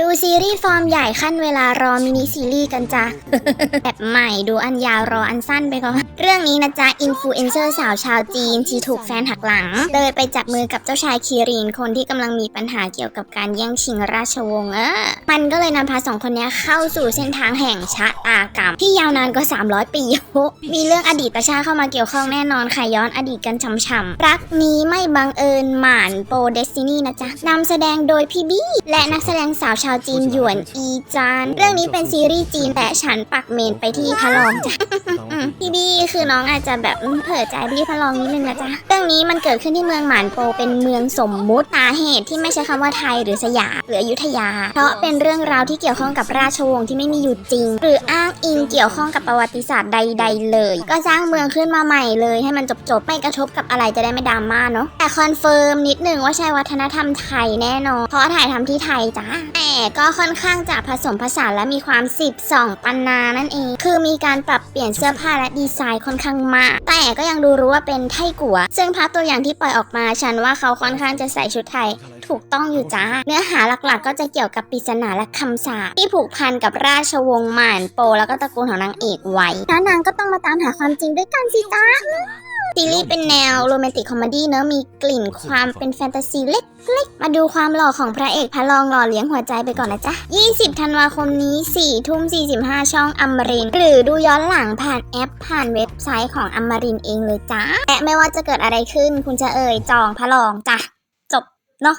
ดูซีรีส์ฟอร์มใหญ่ขั้นเวลารอมินิซีรีส์กันจ้ะ แบบใหม่ดูอันยาวรออันสั้นไปก่อน เรื่องนี้นะจ๊ะ อินฟลูเอนเซอร์สาวชาวจีน ที่ถูกแฟนหักหลัง เลยไปจับมือกับเจ้าชายคีรีนคนที่กำลังมีปัญหาเกี่ยวกับการแย่งชิงราชวงศ์เออมันก็เลยนำพาสองคนนี้เข้าสู่เส้นทางแห่งชะตากรรม ที่ยาวนานกว่า 300 ปี มีเรื่องอดีตชาเข้ามาเกี่ยวข้องแน่นอนค่ะย้อนอดีตกันช่ำๆรักนี้ไม่บังเอิญหมานโปเดสตินีนะจ๊ะนำแสดงโดยพี่บี้และนักแสดงสาวชาวจีนหยวนอีจาน เรื่องนี้เป็นซีรีส์จีนแต่ฉันปักเมนไปที่พะลองจ้ะอืมพี่บี้คือน้องอาจจะแบบอืมเผลอใจพี่พะลองนิดนึงนะจ๊ะเรื่องนี้มันเกิดขึ้นที่เมืองหมานโปเป็นเมืองสมมุติสาเหตุที่ไม่ใช้คำว่าไทยหรือสยามหรืออยุธยา เพราะเป็นเรื่องราวที่เกี่ยวข้องกับราชวงศ์ที่ไม่มีอยู่จริง หรืออ้างอิงเกี่ยวข้องกับประวัติศาสตร์ใด ๆ เลย ก็สร้างเมืองขึ้นมาใหม่เลยให้มันจบๆไม่กระทบกับอะไรจะได้ไม่ดราม่าเนาะแต่คอนเฟิร์มนิดนึงว่าใช่วัฒนธรรมไทยแน่นอนเพราะถ่ายทำที่ไทยจ้าแต่ก็ค่อนข้างจะผสมผสานและมีความสิบสองปันนานั่นเอง คือมีการปรับเปลี่ยนเสื้อผ้าและดีไซน์ค่อนข้างมาก แต่ก็ยังดูรู้ว่าเป็นไทกัว ซึ่งพาร์ทตัวอย่างที่ปล่อยออกมาฉันว่าเขาค่อนข้างจะใส่ชุดไทยถูกต้องอยู่จ้า เนื้อหาหลักๆ ก็จะเกี่ยวกับปริศนาและคำสาปที่ผูกพันกับราชวงศ์หม่านโปแล้วก็ตระกูลของนางเอกไว้แล้วนางก็ต้องมาตามหาความจริงด้วยกันสิจ้า ซีรีส์เป็นแนวโรแมนติกคอมเมดี้เนอะมีกลิ่นความเป็นแฟนตาซีเล็กๆ มาดูความหล่อของพระเอกพระรองหล่อเลี้ยงหัวใจไปก่อนนะจ๊ะ 20 ธันวาคมนี้ 4 ทุ่ม 45 ช่องอมรินทร์หรือดูย้อนหลังผ่านแอปผ่านเว็บไซต์ของอมรินทร์เองเลยจ้าและไม่ว่าจะเกิดอะไรขึ้น คุณจะเอ่ยจองพระรองจ้ะจบเนาะ